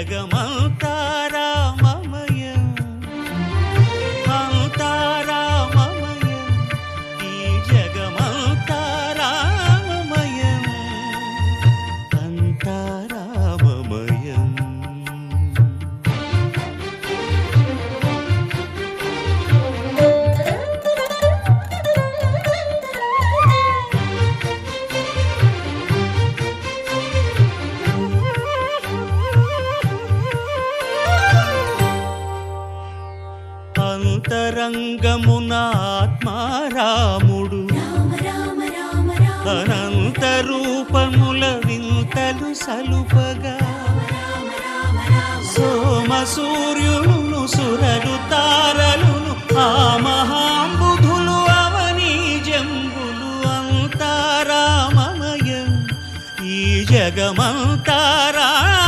ఈ అంతరంగమున ఆత్మారాముడు అనంత రూపముల వింతలు సలుపగా. సోమ సూర్యులను సురలు తారలును ఆ మహాంబుధులు అవని జంబులు అంతారామమయం. ఈ జగమంతారామమయం